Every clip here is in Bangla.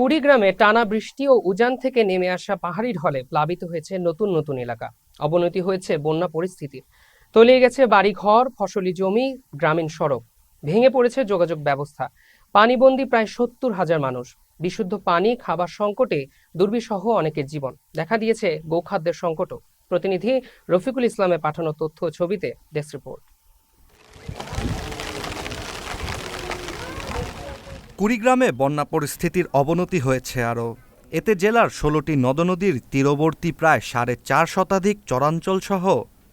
কুড়িগ্রামে টানা বৃষ্টি ও উজান থেকে নেমে আসা পাহাড়ি ঢলে প্লাবিত হয়েছে নতুন নতুন এলাকা। অবনতি হয়েছে বন্যা পরিস্থিতির। তলিয়ে গেছে বাড়িঘর, ফসলি জমি, গ্রামীণ সড়ক। ভেঙে পড়েছে যোগাযোগ ব্যবস্থা। পানিবন্দী প্রায় সত্তর হাজার মানুষ। বিশুদ্ধ পানি, খাবার সংকটে দুর্বিসহ অনেকের জীবন। দেখা দিয়েছে গোখাদ্যের সংকটও। প্রতিনিধি রফিকুল ইসলামে পাঠানো তথ্য ছবিতে ডেস্ক রিপোর্ট। কুড়িগ্রামে বন্যা পরিস্থিতির অবনতি হয়েছে আরও। এতে জেলার ষোলোটি নদনদীর তীরবর্তী প্রায় সাড়ে চার শতাধিক চরাঞ্চল সহ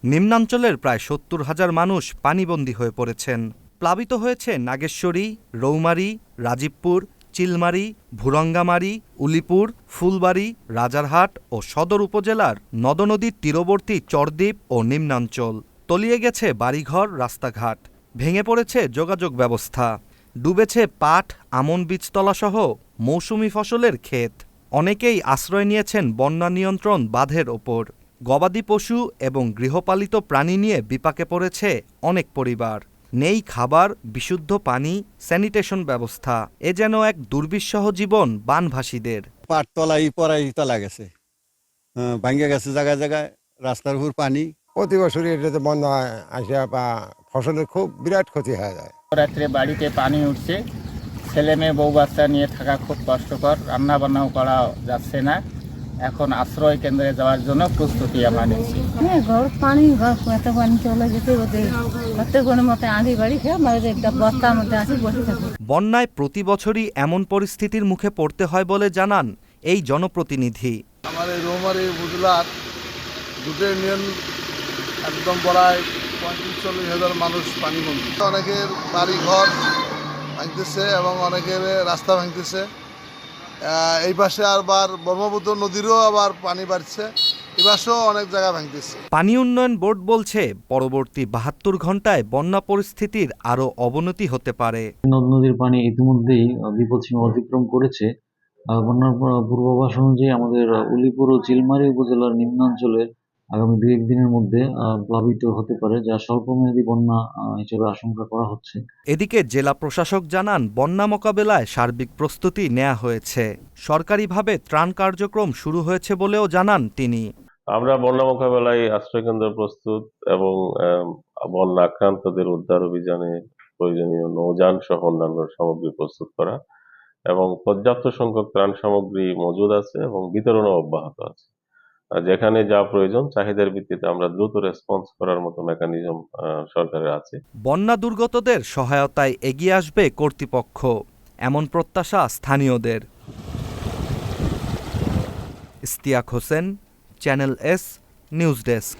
নিম্নাঞ্চলের প্রায় সত্তর হাজার মানুষ পানিবন্দী হয়ে পড়েছেন। প্লাবিত হয়েছে নাগেশ্বরী, রৌমারী, রাজীবপুর, চিলমারি, ভুরঙ্গামারি, উলিপুর, ফুলবাড়ি, রাজারহাট ও সদর উপজেলার নদনদীর তীরবর্তী চরদ্বীপ ও নিম্নাঞ্চল। তলিয়ে গেছে বাড়িঘর, রাস্তাঘাট। ভেঙে পড়েছে যোগাযোগ ব্যবস্থা। ডুবেছে পাট আমন বীজতলাসহ মৌসুমি ফসলের ক্ষেত। অনেকেই আশ্রয় নিয়েছেন বন্যা নিয়ন্ত্রণ বাঁধের ওপর। গবাদি পশু এবং গৃহপালিত প্রাণী নিয়ে বিপাকে পড়েছে অনেক পরিবার। নেই খাবার বিশুদ্ধ পানি স্যানিটেশন ব্যবস্থা। এ যেন এক দুর্বিষহ জীবন বানভাসীদের। পাট তলাই পরাই তলা গেছে। হ্যাঁ, ভাঙ্গে গেছে জায়গায় জায়গায় রাস্তার উপর পানি। প্রতি বছরই এটাতে বন্যা আসে বা ফসলের খুব বিরাট ক্ষতি হয়ে যায়। রাত্রে বাড়িতে পানি উঠছে ছেলে মেয়ে বউ বাচ্চা নিয়ে থাকা খুব কষ্টকর রান্না বান্নাও করা যাচ্ছে না। এখন আশ্রয় কেন্দ্রে যাওয়ার জন্য প্রস্তুতি আমরা নিচ্ছি। হ্যাঁ ঘর পানি ঘর এত পানি চলে যেতে কোনো মতে আঁধি বাড়ি খেয়ে আমাদের একটা বস্তার মধ্যে আসি বসে থাকি বন্যায় প্রতি বছরই এমন পরিস্থিতির মুখে পড়তে হয় বলে জানান এই জনপ্রতিনিধি। আমার এই রৌমারি বুজলার দুটো ইউনিয়ন একদম প্রায় পঁয়ত্রিশ চল্লিশ হাজার মানুষ পানিবন্দী অনেকের বাড়ি ঘর ভাঙতেছে এবং অনেকের রাস্তা ভাঙতেছে। আহ, এই পাশে আবার ব্রহ্মপুত্র নদীরও আবার পানি বাড়ছে। অনেক জায়গা ভাঙতেছে। পানি উন্নয়ন বোর্ড বলছে পরবর্তী বাহাত্তর ঘন্টায় বন্যা পরিস্থিতির আরও অবনতি হতে পারে। নদ নদীর পানি ইতিমধ্যেই বিপদসীমা অতিক্রম করেছে। বন্যার পূর্ব- পূর্বাভাস অনুযায়ী আমাদের উলিপুর ও চিলমারি উপজেলার নিম্নাঞ্চলে আগামী দুই একদিনের মধ্যে আহ, প্লাবিত হতে পারে যা স্বল্পমেয়াদী বন্যা আহ, হিসেবে আশঙ্কা করা হচ্ছে। এদিকে জেলা প্রশাসক জানান বন্যা মোকাবেলায় সার্বিক প্রস্তুতি নেওয়া হয়েছে। সরকারিভাবে ত্রাণ কার্যক্রম শুরু হয়েছে বলেও জানান তিনি। আমরা বন্যা মোকাবেলায় আশ্রয়কেন্দ্র প্রস্তুত এবং বন্যা আক্রান্তদের উদ্ধার অভিযানে প্রয়োজনীয় নৌযান সহ অন্যান্য সামগ্রী প্রস্তুত করা এবং পর্যাপ্ত সংখ্যক ত্রাণ সামগ্রী মজুদ আছে এবং বিতরণও অব্যাহত আছে। যেখানে যা প্রয়োজন, চাহিদার ভিত্তিতে আমরা দ্রুত রেসপন্স করার মতো মেকানিজম সরকারের আছে। বন্যা দুর্গতদের সহায়তায় এগিয়ে আসবে কর্তৃপক্ষ, এমন প্রত্যাশা স্থানীয়দের। Istiak Hossain channel S news desk